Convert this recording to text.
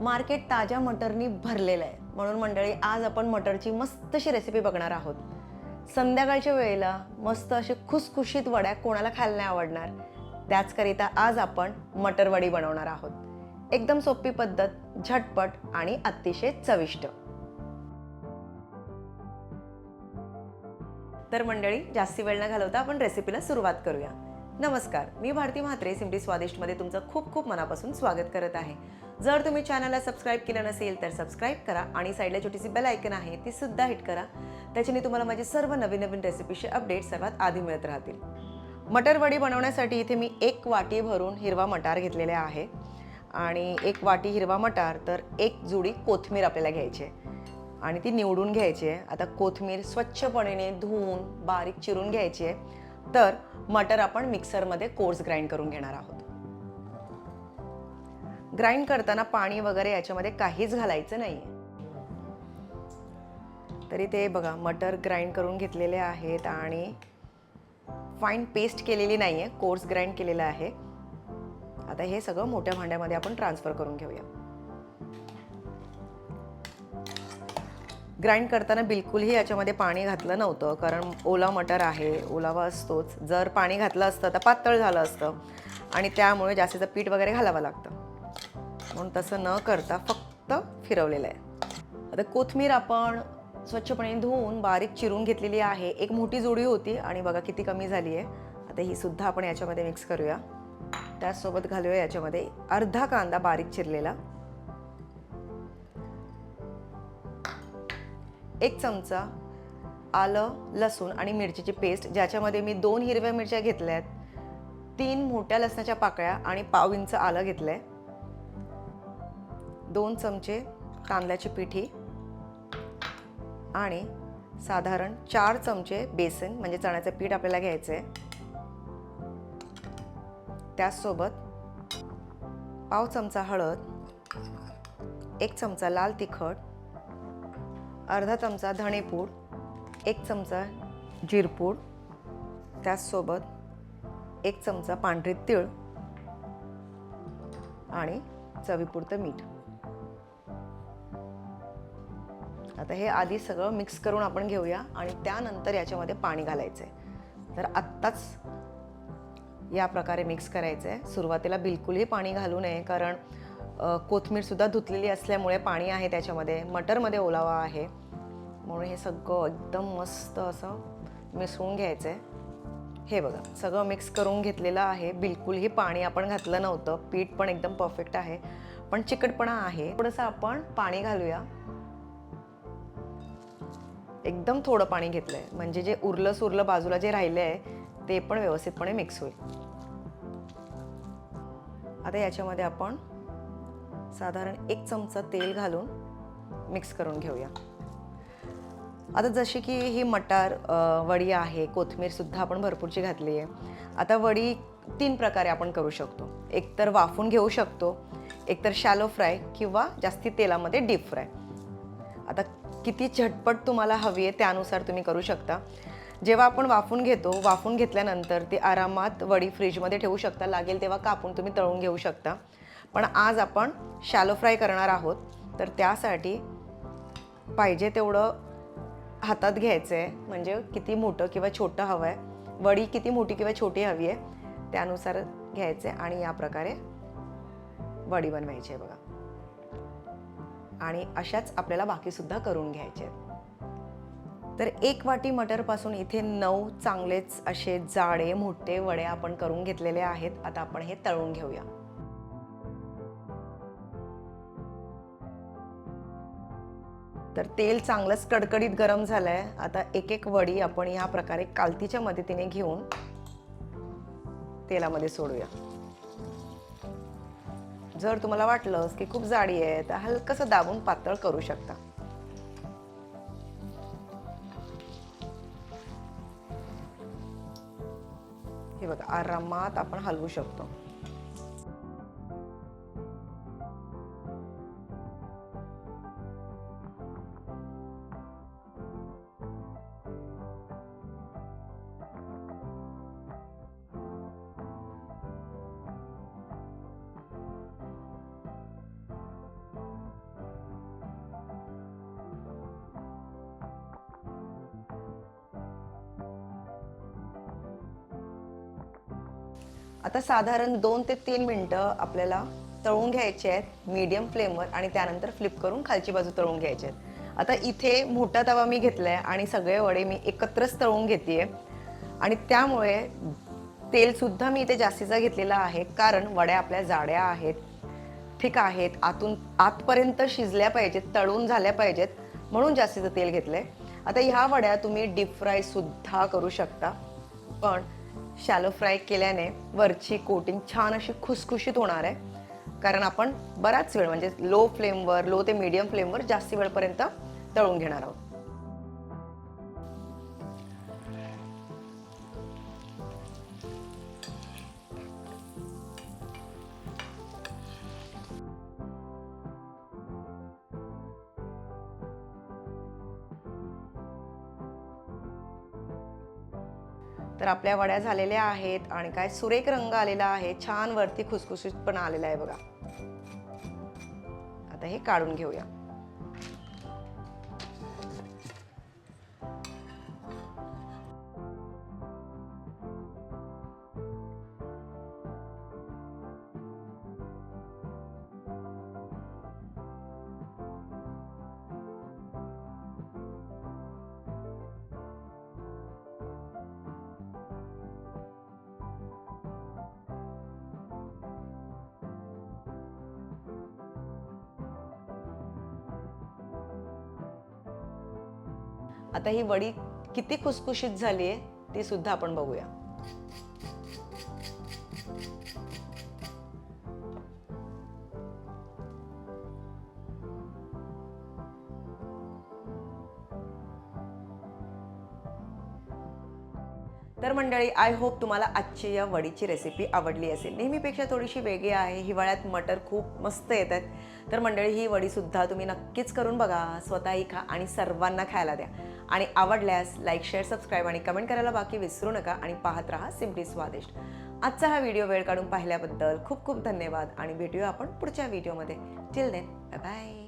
Market ताज्या मटरनी भरलेलं आहे. म्हणून मंडळी आज आपण मटरची मस्तशी रेसिपी बघणार आहोत. संध्याकाळच्या वेळेला मस्त असे खुसखुशीत वड्या कोणाला खायला नाही आवडणार. त्याचकरिता आज आपण मटरवडी बनवणार आहोत. एकदम सोपी पद्धत झटपट आणि अतिशय चविष्ट. तर मंडळी जास्ती वेळ न घालवता आपण रेसिपीला सुरुवात करूया. नमस्कार मी भारती म्हात्रे सिमटी स्वादिष्टमध्ये तुमचं खूप खूप मनापासून स्वागत करत आहे. जर तुम्ही चॅनलला सबस्क्राईब केलं नसेल तर सबस्क्राईब करा आणि साईडला छोटीशी बेल ऐकन आहे ती सुद्धा हिट करा. त्याच्याने तुम्हाला माझे सर्व नवीन नवीन रेसिपीचे अपडेट सर्वात आधी मिळत राहतील. मटर वडी बनवण्यासाठी इथे मी एक वाटी भरून हिरवा मटार घेतलेले आहे. आणि एक वाटी हिरवा मटार तर एक जुडी कोथमीर आपल्याला घ्यायची आहे. आणि ती निवडून घ्यायची आहे. आता कोथमीर स्वच्छपणे धुवून बारीक चिरून घ्यायची आहे. तर मटर आपण मिक्सरमध्ये कोर्स ग्राइंड करून घेणार आहोत. ग्राइंड करताना पाणी वगैरे याच्यामध्ये काहीच घालायचं नाही तरी ते बघा मटर ग्राइंड करून घेतलेले आहेत आणि फाईन पेस्ट केलेली नाही आहे कोर्स ग्राइंड केलेलं आहे. आता हे सगळं मोठ्या भांड्यामध्ये आपण ट्रान्सफर करून घेऊया. ग्राइंड करताना बिलकुलही याच्यामध्ये पाणी घातलं नव्हतं. कारण ओला मटर आहे ओलावा असतोच. जर पाणी घातलं असतं तर पातळ झालं असतं. आणि त्यामुळे जास्तीचं पीठ वगैरे घालावं लागतं. म्हणून तसं न करता फक्त फिरवलेलं आहे. आता कोथमीर आपण स्वच्छपणे धुवून बारीक चिरून घेतलेली आहे. एक मोठी जोडी होती आणि बघा किती कमी झाली आहे. आता ही सुद्धा आपण याच्यामध्ये मिक्स करूया. त्याचसोबत घालूया याच्यामध्ये अर्धा कांदा बारीक चिरलेला. एक चमचा आलं लसूण आणि मिरचीची पेस्ट ज्याच्यामध्ये मी दोन हिरव्या मिरच्या घेतल्या आहेत. तीन मोठ्या लसणाच्या पाकळ्या आणि पाव इंच आलं घेतलं आहे दोन चमचे तांदळाची पिठी आणि साधारण चार चमचे बेसन म्हणजे चण्याचं पीठ आपल्याला घ्यायचं आहे त्याचसोबत पाव चमचा हळद एक चमचा लाल तिखट अर्धा चमचा धणेपूड एक चमचा जिरपूड त्याचसोबत एक चमचा पांढरे तीळ आणि चवीपुरतं मीठ. आता हे आधी सगळं मिक्स करून आपण घेऊया आणि त्यानंतर याच्यामध्ये पाणी घालायचं आहे तर आत्ताच या प्रकारे मिक्स करायचं आहे सुरुवातीला बिलकुलही पाणी घालू नये कारण कोथमीरसुद्धा धुतलेली असल्यामुळे पाणी आहे त्याच्यामध्ये. मटरमध्ये ओलावा आहे. म्हणून हे सगळं एकदम मस्त असं मिसळून घ्यायचं आहे हे बघा सगळं मिक्स करून घेतलेलं आहे. बिलकुलही पाणी आपण घातलं नव्हतं. पीठ पण एकदम परफेक्ट आहे. पण चिकटपणा आहे. थोडंसं आपण पाणी घालूया. एकदम थोडं पाणी घेतलंय. म्हणजे जे उरलं सुरलं बाजूला जे राहिलं आहे ते पण व्यवस्थितपणे मिक्स होईल. आता याच्यामध्ये आपण साधारण एक चमचा तेल घालून मिक्स करून घेऊया. आता जशी की ही मटार वडी आहे कोथिंबीरसुद्धा आपण भरपूरची घातली आहे. आता वडी तीन प्रकारे आपण करू शकतो. एक तर वाफून घेऊ शकतो एक तर शॅलो फ्राय किंवा जास्ती तेलामध्ये डीप फ्राय आता किती झटपट तुम्हाला हवी आहे त्यानुसार तुम्ही करू शकता. जेव्हा आपण वाफून घेतो वाफून घेतल्यानंतर ती आरामात वडी फ्रीजमध्ये ठेवू शकता लागेल तेव्हा कापून तुम्ही तळून घेऊ शकता. पण आज आपण शॅलो फ्राय करणार आहोत. तर त्यासाठी पाहिजे तेवढं हातात घ्यायचं आहे म्हणजे किती मोठं किंवा छोटं हवं आहे वडी किती मोठी किंवा छोटी हवी आहे त्यानुसार घ्यायचं आहे आणि या प्रकारे वडी बनवायची आहे बघा. आणि अशाच आपल्याला बाकीसुद्धा करून घ्यायचे आहेत. तर एक वाटी मटरपासून इथे नऊ चांगलेच असे जाडे मोठे वडे आपण करून घेतलेले आहेत. आता आपण हे तळून घेऊया. तर तेल चांगलंच कडकडीत गरम झालं आहे आता एक एक वडी आपण ह्या प्रकारे कालतीच्या मदतीने घेऊन तेलामध्ये सोडूया. जर तुम्हाला वाटलंच की खूप जाडी आहे तर हलकंसं दाबून पातळ करू शकता. हे बघा आरामात आपण हलवू शकतो. आता साधारण दोन ते तीन मिनटं आपल्याला तळून घ्यायचे आहेत मीडियम फ्लेमवर आणि त्यानंतर फ्लिप करून खालची बाजू तळून घ्यायचे आहेत. आता इथे मोठा तवा मी घेतला आहे आणि सगळे वडे मी एकत्रच तळून घेते आणि त्यामुळे तेलसुद्धा मी इथे जास्तीचा घेतलेला आहे कारण वड्या आपल्या जाड्या आहेत ठीक आहेत आतून आतपर्यंत शिजल्या पाहिजेत तळून झाल्या पाहिजेत म्हणून जास्तीचं तेल घेतलं आहे आता ह्या वड्या तुम्ही डीप फ्राय सुद्धा करू शकता पण शॅलो फ्राय केल्याने वरची कोटिंग छान अशी खुसखुशीत होणार आहे. कारण आपण बराच वेळ म्हणजे लो फ्लेमवर लो ते मीडियम फ्लेमवर जास्ती वेळपर्यंत तळून घेणार आहोत. तर आपल्या वड्या झालेल्या आहेत आणि काय सुरेख रंग आलेला आहे. छान वरती खुसखुशीत पण आलेला आहे बघा. आता हे काढून घेऊया. आता ही वडी किती खुसखुशीत झाली आहे ती सुद्धा आपण बघूया. तर मंडळी आय होप तुम्हाला आजची या वडीची रेसिपी आवडली असेल. नेहमीपेक्षा थोडीशी वेगळी आहे. हिवाळ्यात मटर खूप मस्त येत आहेत तर मंडळी ही वडीसुद्धा तुम्ही नक्कीच करून बघा. स्वतःही खा आणि सर्वांना खायला द्या. आणि आवडल्यास लाईक शेअर सबस्क्राईब आणि कमेंट करायला बाकी विसरू नका आणि पाहत राहा सिम्पली स्वादिष्ट आजचा हा व्हिडिओ वेळ काढून पाहिल्याबद्दल खूप खूप धन्यवाद. आणि भेटूया आपण पुढच्या व्हिडिओमध्ये टिल देन बाय